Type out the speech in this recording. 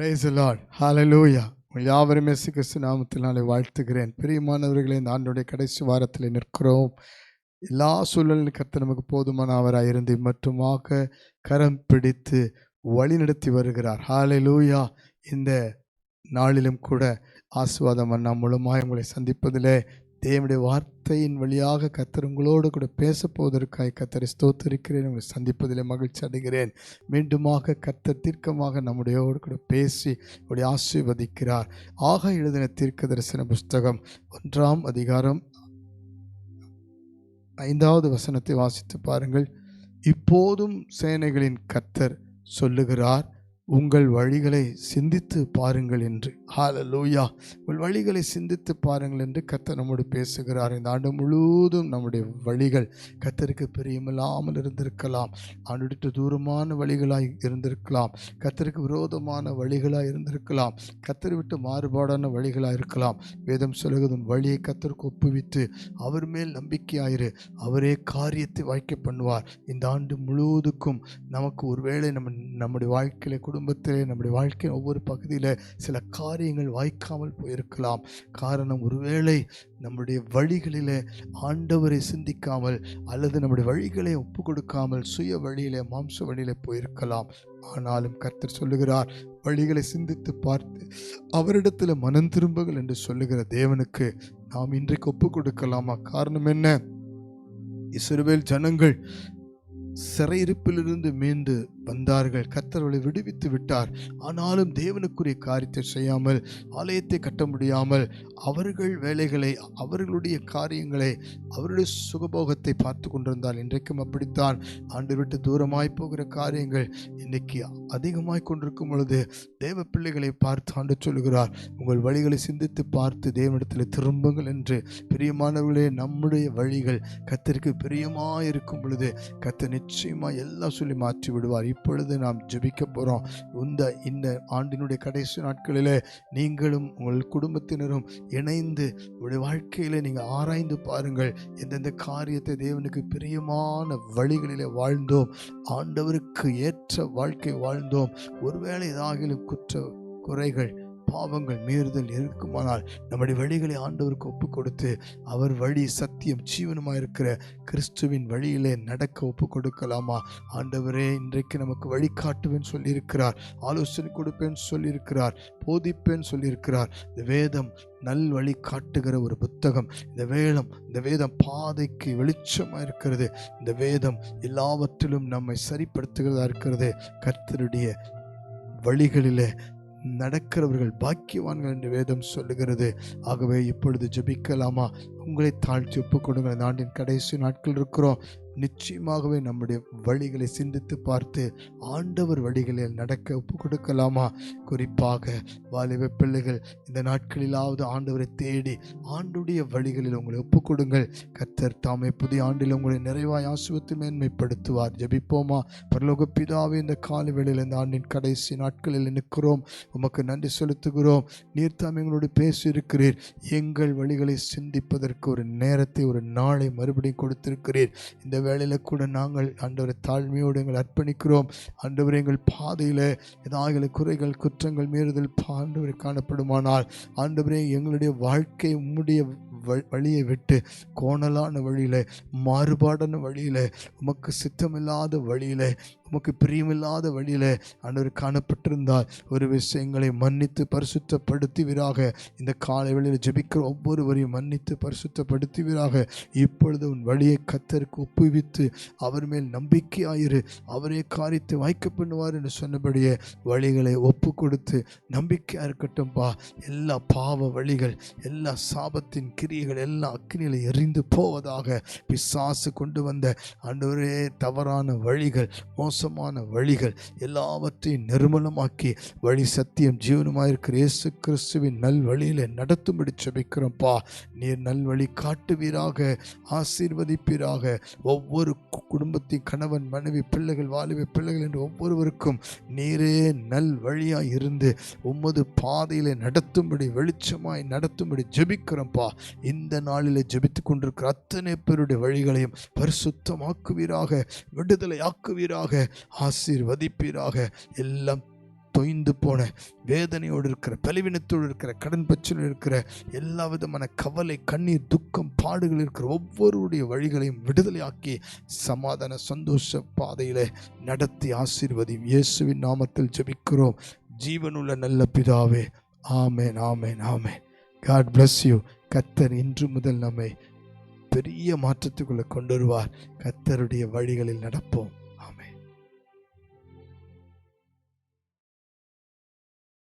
Price Lord ஹாலலூயா உங்கள் யாவரும் இயேசு கிறிஸ்து நாமத்தில் நாளை வாழ்த்துகிறேன். பிரியமானவர்களே இந்த ஆண்டுடைய கடைசி வாரத்தில் நிற்கிறோம். எல்லா சூழலிலும் கர்த்தர் நமக்கு போதுமான அவராக இருந்து மட்டுமாக கரம் பிடித்து வழிநடத்தி வருகிறார். ஹாலலூயா இந்த நாளிலும் கூட ஆசுவாதம் அண்ணா மூலமாக உங்களை சந்திப்பதிலே தேவனுடைய வார்த்தையின் வழியாக கத்தர் உங்களோடு கூட பேச போவதற்காக கத்தரை ஸ்தோத்தரிக்கிறேன். உங்களை சந்திப்பதிலே மகிழ்ச்சி அடைகிறேன். மீண்டுமாக கத்தர் தீர்க்கமாக நம்முடையோடு கூட பேசி உடைய ஆசீர்வதிக்கிறார். ஆக எழுதின தீர்க்க தரிசன புஸ்தகம் ஒன்றாம் அதிகாரம் ஐந்தாவது வசனத்தை வாசித்து பாருங்கள். இப்போதும் சேனைகளின் கத்தர் சொல்லுகிறார் உங்கள் வழிகளை சிந்தித்து பாருங்கள் என்று. ஹalleluya உங்கள் வழிகளை சிந்தித்து பாருங்கள் என்று கத்தர் நம்மோடு பேசுகிறார். இந்த ஆண்டு முழுவதும் நம்முடைய வழிகள் கத்தருக்கு பிரியமில்லாமல் இருந்திருக்கலாம். ஆண்டுட்டு தூரமான வழிகளாய் இருந்திருக்கலாம். கத்தருக்கு விரோதமான வழிகளாக இருந்திருக்கலாம். கத்தரை விட்டு மாறுபாடான வழிகளாக இருக்கலாம். வேதம் சொல்லுகிறதும் வழியை கத்தருக்கு ஒப்புவித்து அவர் மேல் நம்பிக்கையாயிரு. அவரே காரியத்தை வாய்க்க பண்ணுவார். இந்த ஆண்டு முழுவதுக்கும் நமக்கு ஒருவேளை நம்ம நம்முடைய வாழ்க்கையில குடும்பத்திலே நம்முடைய வாழ்க்கையின் ஒவ்வொரு பகுதியில் சில காரியங்கள் வாய்க்காமல் போயிருக்கலாம். காரணம் ஒருவேளை நம்முடைய வழிகளில் ஆண்டவரை சிந்திக்காமல் அல்லது நம்முடைய வழிகளை ஒப்பு கொடுக்காமல் சுய வழியில் மாம்ச வழியிலே போயிருக்கலாம். ஆனாலும் கர்த்தர் சொல்லுகிறார் வழிகளை சிந்தித்து பார்த்து அவரிடத்தில் மனம் திரும்புகள் என்று சொல்லுகிற தேவனுக்கு நாம் இன்றைக்கு ஒப்பு கொடுக்கலாமா? காரணம் என்ன? இஸ்ரவேல் ஜனங்கள் சிறையிருப்பிலிருந்து மீண்டு வந்தார்கள். கர்த்தர்களை விடுவித்து விட்டார். ஆனாலும் தேவனுக்குரிய காரியத்தை செய்யாமல் ஆலயத்தை கட்ட முடியாமல் அவர்கள் வேலைகளை அவர்களுடைய காரியங்களை அவருடைய சுகபோகத்தை பார்த்து கொண்டிருந்தால் இன்றைக்கும் அப்படித்தான். ஆண்டு விட்டு தூரமாய் போகிற காரியங்கள் இன்னைக்கு அதிகமாய் கொண்டிருக்கும் பொழுது தேவ பிள்ளைகளை பார்த்து ஆண்டு சொல்லுகிறார். உங்கள் வழிகளை சிந்தித்து பார்த்து தேவனிடத்தில் திரும்புங்கள் என்று. பிரியமானவர்களே நம்முடைய வழிகள் கத்திற்கு பிரியமாக இருக்கும் பொழுது கத்தனை நிச்சயமாக எல்லாம் சொல்லி மாற்றி விடுவார். இப்பொழுது நாம் ஜெபிக்க போகிறோம் இந்த இந்த ஆண்டினுடைய கடைசி நாட்களில் நீங்களும் உங்கள் குடும்பத்தினரும் இணைந்து உங்களுடைய வாழ்க்கையில் நீங்கள் ஆராய்ந்து பாருங்கள். எந்தெந்த காரியத்தை தேவனுக்கு பிரியமான வழிகளிலே வாழ்ந்தோம். ஆண்டவருக்கு ஏற்ற வாழ்க்கை வாழ்ந்தோம். ஒருவேளை ஏதாகிலும் குற்ற குறைகள் பாவங்கள் மீறுதல் இருக்குமானால் நம்முடைய வழிகளை ஆண்டவருக்கு ஒப்பு கொடுத்து அவர் வழி சத்தியம் ஜீவனமாக இருக்கிற கிறிஸ்துவின் வழியிலே நடக்க ஒப்பு கொடுக்கலாமா ஆண்டவரே இன்றைக்கு நமக்கு வழிகாட்டுவேன் சொல்லியிருக்கிறார் ஆலோசனை கொடுப்பேன் சொல்லியிருக்கிறார் போதிப்பேன் சொல்லியிருக்கிறார். இந்த வேதம் நல் வழி காட்டுகிற ஒரு புத்தகம். இந்த வேதம் இந்த வேதம் பாதைக்கு வெளிச்சமாக இருக்கிறது இந்த வேதம் எல்லாவற்றிலும் நம்மை சரிப்படுத்துகிறதா இருக்கிறது. கர்த்தருடைய வழிகளிலே நடக்கிறவர்கள் பாக்கியவான்கள் என்று வேதம் சொல்லுகிறது. ஆகவே இப்பொழுது ஜெபிக்கலாமா? உங்களை தாழ்த்தி ஒப்புக்கொடுங்கள் இந்த ஆண்டின் கடைசி நாட்கள் இருக்கிறோம். நிச்சயமாகவே நம்முடைய வழிகளை சிந்தித்து பார்த்து ஆண்டவர் வழிகளில் நடக்க ஒப்பு கொடுக்கலாமா குறிப்பாக வாலிப பிள்ளைகள் இந்த நாட்களிலாவது ஆண்டவரை தேடி ஆண்டுடைய வழிகளில் உங்களை ஒப்பு கொடுங்கள் கத்தர் தாமே புதிய ஆண்டில் உங்களை நிறைவாய் ஆசுவத்து மேன்மைப்படுத்துவார். ஜபிப்போமா? பரலோக பிதாவே இந்த காலை வேளையில் இந்த ஆண்டின் கடைசி நாட்களில் நிற்கிறோம். உமக்கு நன்றி செலுத்துகிறோம். நீர் தாம் எங்களோடு பேசியிருக்கிறீர். எங்கள் வழிகளை சிந்திப்பதற்கு ஒரு நேரத்தை ஒரு நாளை மறுபடியும் கொடுத்திருக்கிறீர். இந்த வேலையில் கூட நாங்கள் ஆண்டவரை தாழ்மையோடு எங்கள் அர்ப்பணிக்கிறோம். ஆண்டவர் எங்கள் பாதையில் ஏதாவது குறைகள் குற்றங்கள் மீறுதல் ஆண்டவரை காணப்படுமானால் ஆண்டவரே எங்களுடைய வாழ்க்கை உம்முடைய வ- வழியை விட்டு கோணலான வழியில் மாறுபாடான வழியில் உமக்கு சித்தமில்லாத வழியில் உமக்கு பிரியமில்லாத வழியில் ஆண்டவர் காணப்பட்டிருந்தால் ஒரு விஷயங்களை மன்னித்து பரிசுத்தப்படுத்துவீராக. இந்த காலை வேளையில் ஜபிக்கிற ஒவ்வொருவரையும் மன்னித்து பரிசுத்தப்படுத்துவீராக. இப்பொழுது உன் வழியை கத்தருக்கு ஒப்புவித்து அவர் மேல் நம்பிக்கையாயிரு. அவரே காரியத்தை வாய்க்க பண்ணுவார் என்று சொன்னபடியே வழிகளை ஒப்பு கொடுத்து இருக்கட்டும் இருக்கட்டும்பா. எல்லா பாவ வழிகள் எல்லா சாபத்தின் கிரியைகள் எல்லா அக்னியில எரிந்து போவதாக பிசாசு கொண்டு வந்த அன்றுவரே தவறான வழிகள் மோசமான வழிகள் எல்லாவற்றையும் நிர்மலமாக்கி வழி சத்தியம் ஜீவனமாயிருக்கிற இயேசு கிறிஸ்துவின் நல்வழியில் நடத்தும்படி செபிக்கிறோம்ப்பா நீர் நல்வழி காட்டுவீராக ஆசீர்வதிப்பீராக. ஒவ்வொரு குடும்பத்தின் கணவன் மனைவி பிள்ளைகள் வாலிப பிள்ளைகள் என்று ஒவ்வொருவருக்கும் நீரே நல் வழியாக இருந்து உமது பாதையில் நடத்தும்படி வெளிச்சமாய் நடத்தும்படி ஜெபிக்கிறோம்ப்பா. இந்த நாளில் ஜெபித்து கொண்டிருக்கிற அத்தனை பேருடைய வழிகளையும் பரிசுத்தமாக்குவீராக விடுதலை ஆக்குவீராக ஆசீர்வதிப்பீராக. எல்லாம் தொய்ந்து போன வேதனையோடு இருக்கிற பலவீனத்தோடு இருக்கிற கடன் பிரச்சனை இருக்கிற எல்லா விதமான கவலை கண்ணீர் துக்கம் பாடுகள் இருக்கிற ஒவ்வொருடைய வழிகளையும் விடுதலையாக்கி சமாதான சந்தோஷ பாதையில் நடத்தி ஆசீர்வதியும். இயேசுவின் நாமத்தில் ஜெபிக்கிறோம். ஜீவனுள்ள நல்ல பிதாவே amen amen amen. God bless you Qatar இன்று முதல் நம்மை பெரிய மாற்றத்துக்குள்ளே கொண்டு வருவார். கத்தருடைய வழிகளில் நடப்போம்.